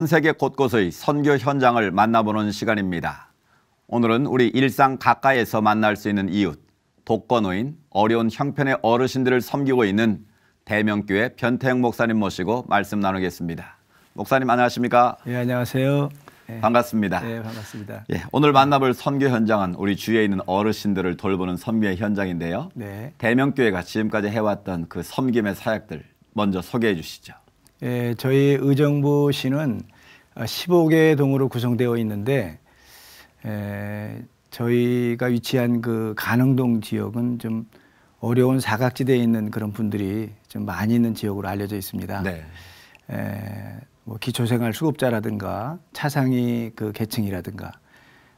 전 세계 곳곳의 선교 현장을 만나보는 시간입니다. 오늘은 우리 일상 가까이에서 만날 수 있는 이웃, 독거노인, 어려운 형편의 어르신들을 섬기고 있는 대명교회 변태영 목사님 모시고 말씀 나누겠습니다. 목사님 안녕하십니까? 예, 안녕하세요. 예, 반갑습니다. 예, 반갑습니다. 예, 오늘 만나볼 선교 현장은 우리 주위에 있는 어르신들을 돌보는 섬기의 현장인데요. 네. 대명교회가 지금까지 해왔던 그 섬김의 사역들 먼저 소개해 주시죠. 예, 저희 의정부시는 15개 동으로 구성되어 있는데 에, 저희가 위치한 그 가능동 지역은 좀 어려운 사각지대에 있는 그런 분들이 좀 많이 있는 지역으로 알려져 있습니다. 네. 에, 뭐 기초생활 수급자라든가 차상위 그 계층이라든가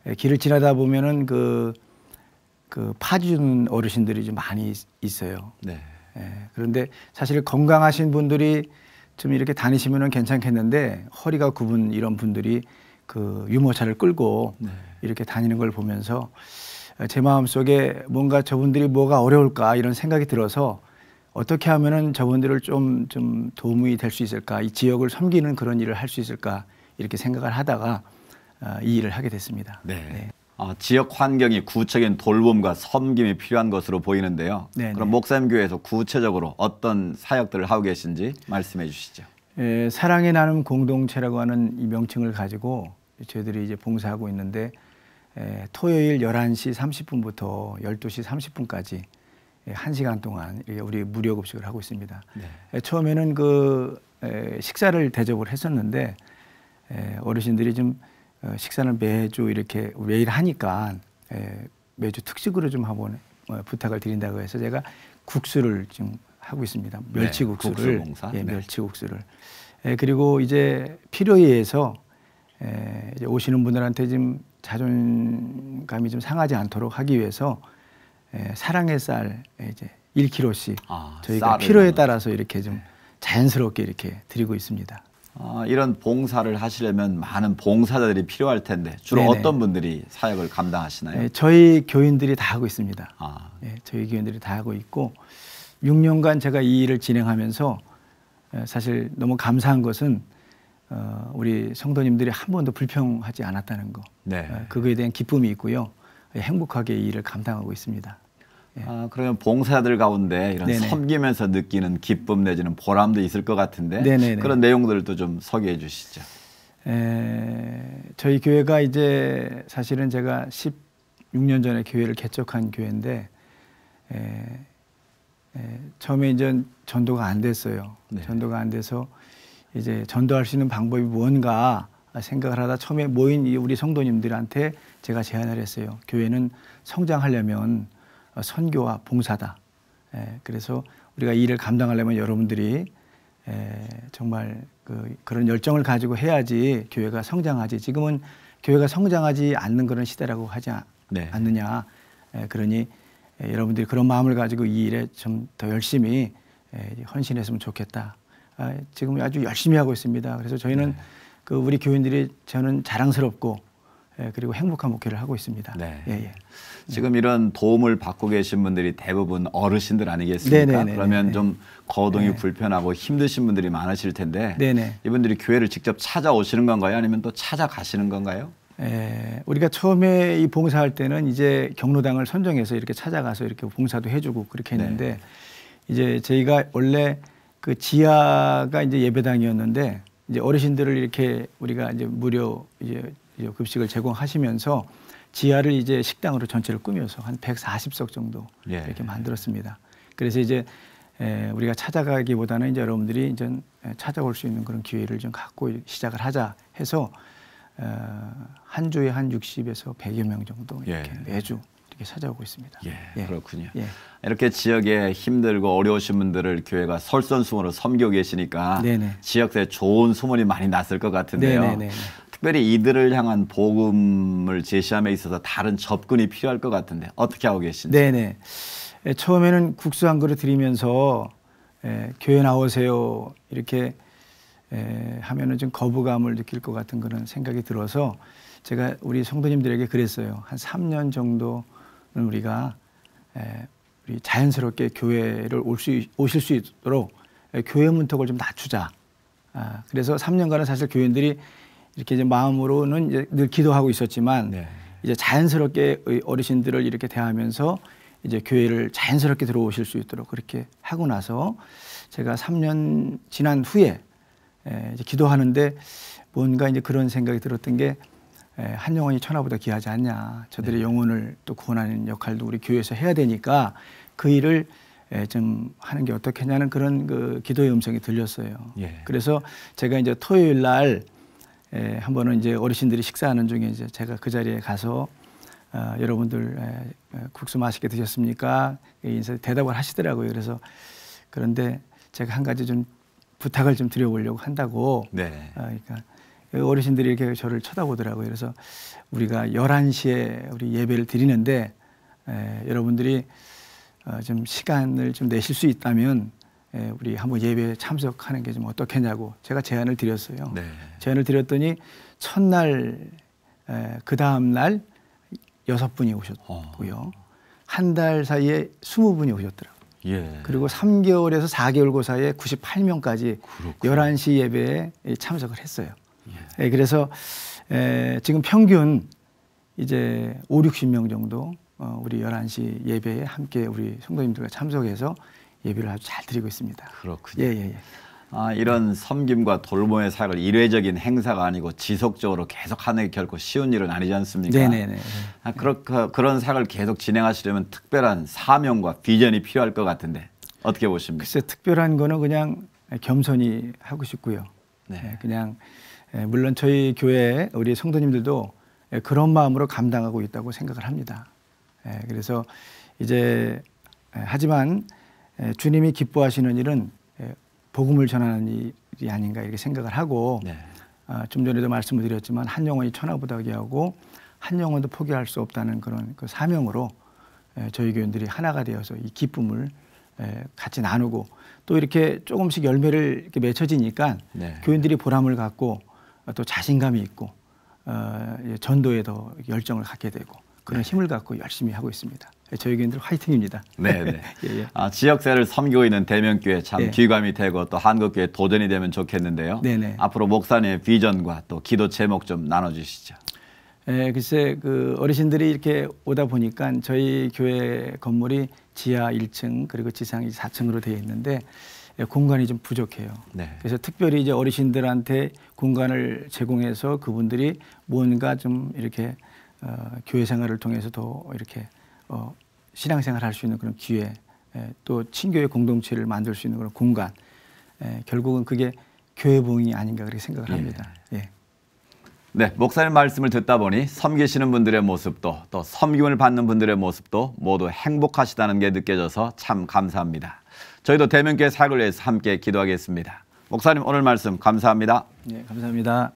에, 길을 지나다 보면은 그, 그 파지 주는 어르신들이 좀 많이 있- 있어요. 네. 예, 그런데 사실 건강하신 분들이 좀 이렇게 다니시면은 괜찮겠는데 허리가 굽은 이런 분들이 그 유모차를 끌고 네. 이렇게 다니는 걸 보면서 제 마음 속에 뭔가 저분들이 뭐가 어려울까 이런 생각이 들어서 어떻게 하면은 저분들을 좀, 좀 도움이 될 수 있을까 이 지역을 섬기는 그런 일을 할 수 있을까 이렇게 생각을 하다가 아, 이 일을 하게 됐습니다. 네. 어, 지역 환경이 구체적인 돌봄과 섬김이 필요한 것으로 보이는데요. 네네. 그럼 목사님 교회에서 구체적으로 어떤 사역들을 하고 계신지 말씀해 주시죠. 에, 사랑의 나눔 공동체라고 하는 이 명칭을 가지고 저희들이 이제 봉사하고 있는데 에, 토요일 11시 30분부터 12시 30분까지 에, 1시간 동안 우리 무료 급식을 하고 있습니다. 네. 에, 처음에는 그 에, 식사를 대접을 했었는데 에, 어르신들이 좀 어, 식사를 매주 이렇게 매일 하니까 에, 매주 특식으로 좀 한번 어, 부탁을 드린다고 해서 제가 국수를 지금 하고 있습니다. 네, 멸치국수를 국수. 예, 네. 멸치국수를 에, 그리고 이제 필요에 의해서 에, 이제 오시는 분들한테 좀 자존감이 좀 상하지 않도록 하기 위해서 에, 사랑의 쌀 에, 이제 1kg씩 아, 저희가 필요에. 따라서 이렇게 좀 자연스럽게 이렇게 드리고 있습니다. 어, 이런 봉사를 하시려면 많은 봉사자들이 필요할 텐데 주로 네네. 어떤 분들이 사역을 감당하시나요? 에, 저희 교인들이 다 하고 있습니다. 아, 예, 저희 교인들이 다 하고 있고 6년간 제가 이 일을 진행하면서 에, 사실 너무 감사한 것은 어, 우리 성도님들이 한 번도 불평하지 않았다는 거. 네. 어, 그거에 대한 기쁨이 있고요. 예, 행복하게 이 일을 감당하고 있습니다. 아, 그러면 봉사자들 가운데 이런 네네. 섬기면서 느끼는 기쁨 내지는 보람도 있을 것 같은데 네네네. 그런 내용들도 좀 소개해 주시죠. 에, 저희 교회가 이제 사실은 제가 16년 전에 교회를 개척한 교회인데 에, 에, 처음에 이제 전도가 안 됐어요. 네. 전도가 안 돼서 이제 전도할 수 있는 방법이 뭔가 생각을 하다 처음에 모인 이 우리 성도님들한테 제가 제안을 했어요. 교회는 성장하려면 어, 선교와 봉사다. 에, 그래서 우리가 이 일을 감당하려면 여러분들이 에, 정말 그, 그런 열정을 가지고 해야지 교회가 성장하지. 지금은 교회가 성장하지 않는 그런 시대라고 하지 않- 네. 않느냐. 에, 그러니 에, 여러분들이 그런 마음을 가지고 이 일에 좀 더 열심히 에, 헌신했으면 좋겠다. 아, 지금 아주 열심히 하고 있습니다. 그래서 저희는 네. 그 우리 교인들이 저는 자랑스럽고 에, 그리고 행복한 목회를 하고 있습니다. 네. 예, 예. 지금 이런 도움을 받고 계신 분들이 대부분 어르신들 아니겠습니까? 네네네네. 그러면 네. 좀 거동이 네. 불편하고 힘드신 분들이 많으실 텐데 네네. 이분들이 교회를 직접 찾아오시는 건가요? 아니면 또 찾아가시는 건가요? 에, 우리가 처음에 이 봉사할 때는 이제 경로당을 선정해서 이렇게 찾아가서 이렇게 봉사도 해주고 그렇게 네. 했는데 이제 저희가 원래 그 지하가 이제 예배당이었는데 이제 어르신들을 이렇게 우리가 이제 무료 이제 급식을 제공하시면서 지하를 이제 식당으로 전체를 꾸며서 한 140석 정도 예. 이렇게 만들었습니다. 그래서 이제 에, 우리가 찾아가기보다는 이제 여러분들이 이제 찾아올 수 있는 그런 기회를 좀 갖고 시작을 하자 해서 어, 한 주에 한 60에서 100여 명 정도 이렇게 예. 매주 이렇게 찾아오고 있습니다. 예, 예. 그렇군요. 예. 이렇게 지역에 힘들고 어려우신 분들을 교회가 설선수원으로 섬기고 계시니까 네네. 지역사에 좋은 소문이 많이 났을 것 같은데요. 네네네. 특별히 이들을 향한 복음을 제시함에 있어서 다른 접근이 필요할 것 같은데 어떻게 하고 계신지. 네네. 에, 처음에는 국수 한 그릇 드리면서 에, 교회 나오세요 이렇게 에, 하면은 좀 거부감을 느낄 것 같은 그런 생각이 들어서 제가 우리 성도님들에게 그랬어요. 한 3년 정도는 우리가 에, 우리 자연스럽게 교회를 올 수, 오실 수 있도록 에, 교회 문턱을 좀 낮추자. 아, 그래서 3년간은 사실 교인들이 이렇게 이제 마음으로는 이제 늘 기도하고 있었지만 네. 이제 자연스럽게 의 어르신들을 이렇게 대하면서 이제 교회를 자연스럽게 들어오실 수 있도록 그렇게 하고 나서 제가 3년 지난 후에 에, 이제 기도하는데 뭔가 이제 그런 생각이 들었던 게 에, 한 영혼이 천하보다 귀하지 않냐. 저들의 영혼을 또 구원하는 역할도 우리 교회에서 해야 되니까 그 일을 에, 좀 하는 게 어떻겠냐는 그런 그 기도의 음성이 들렸어요. 예. 그래서 제가 이제 토요일 날 에, 한 번은 이제 어르신들이 식사하는 중에 이제 제가 그 자리에 가서 어, 여러분들 에, 에, 국수 맛있게 드셨습니까? 인사 대답을 하시더라고요. 그래서 그런데 제가 한 가지 좀 부탁을 좀 드려보려고 한다고 네. 아, 그러니까 어르신들이 이렇게 저를 쳐다보더라고요. 그래서 우리가 11시에 우리 예배를 드리는데 에, 여러분들이 어, 좀 시간을 좀 내실 수 있다면 에, 우리 한번 예배에 참석하는 게 좀 어떻겠냐고 제가 제안을 드렸어요. 네. 제안을 드렸더니 첫날 그 다음 날 여섯 분이 오셨고요. 한 달 사이에 스무 분이 오셨더라고요. 예. 그리고 3개월에서 4개월 고 사이에 98명까지 그렇군요. 11시 예배에 참석을 했어요. 예, 그래서 에, 지금 평균 이제 5, 60명 정도 어, 우리 11시 예배에 함께 우리 성도님들과 참석해서 예배를 아주 잘 드리고 있습니다. 그렇군요. 예, 예, 예. 아, 이런 섬김과 돌봄의 사역을 일회적인 행사가 아니고 지속적으로 계속 하는 게 결코 쉬운 일은 아니지 않습니까? 네네네. 아, 그렇, 그, 그런 사역을 계속 진행하시려면 특별한 사명과 비전이 필요할 것 같은데 어떻게 보십니까? 글쎄 특별한 거는 그냥 겸손히 하고 싶고요. 네. 예, 그냥 예, 물론 저희 교회 우리 성도님들도 예, 그런 마음으로 감당하고 있다고 생각을 합니다. 예, 그래서 이제 예, 하지만 예, 주님이 기뻐하시는 일은 예, 복음을 전하는 일이 아닌가 이렇게 생각을 하고 네. 아, 좀 전에도 말씀을 드렸지만 한 영혼이 천하보다 귀하고 한 영혼도 포기할 수 없다는 그런 그 사명으로 에, 저희 교인들이 하나가 되어서 이 기쁨을 에, 같이 나누고 또 이렇게 조금씩 열매를 이렇게 맺혀지니까 네. 교인들이 보람을 갖고 어, 또 자신감이 있고 어, 예, 전도에 더 열정을 갖게 되고 그런 힘을 갖고 열심히 하고 있습니다. 예, 저희 교인들 화이팅입니다. 네, 네. 예, 예. 아, 지역사회를 섬기고 있는 대면교회 참 네. 귀감이 되고 또 한국교회 도전이 되면 좋겠는데요. 네네. 앞으로 목사님의 비전과 또 기도 제목 좀 나눠주시죠. 예, 글쎄 그 어르신들이 이렇게 오다 보니까 저희 교회 건물이 지하 1층 그리고 지상 4층으로 되어 있는데 예, 공간이 좀 부족해요. 네. 그래서 특별히 이제 어르신들한테 공간을 제공해서 그분들이 뭔가 좀 이렇게 어, 교회 생활을 통해서 더 이렇게 어, 신앙생활 할 수 있는 그런 기회, 예, 또 친교회 공동체를 만들 수 있는 그런 공간, 예, 결국은 그게 교회 부흥이 아닌가 그렇게 생각을 합니다. 예. 네, 목사님 말씀을 듣다 보니 섬기시는 분들의 모습도 또 섬김을 받는 분들의 모습도 모두 행복하시다는 게 느껴져서 참 감사합니다. 저희도 대면교회 사역을 위해서 함께 기도하겠습니다. 목사님 오늘 말씀 감사합니다. 네, 감사합니다.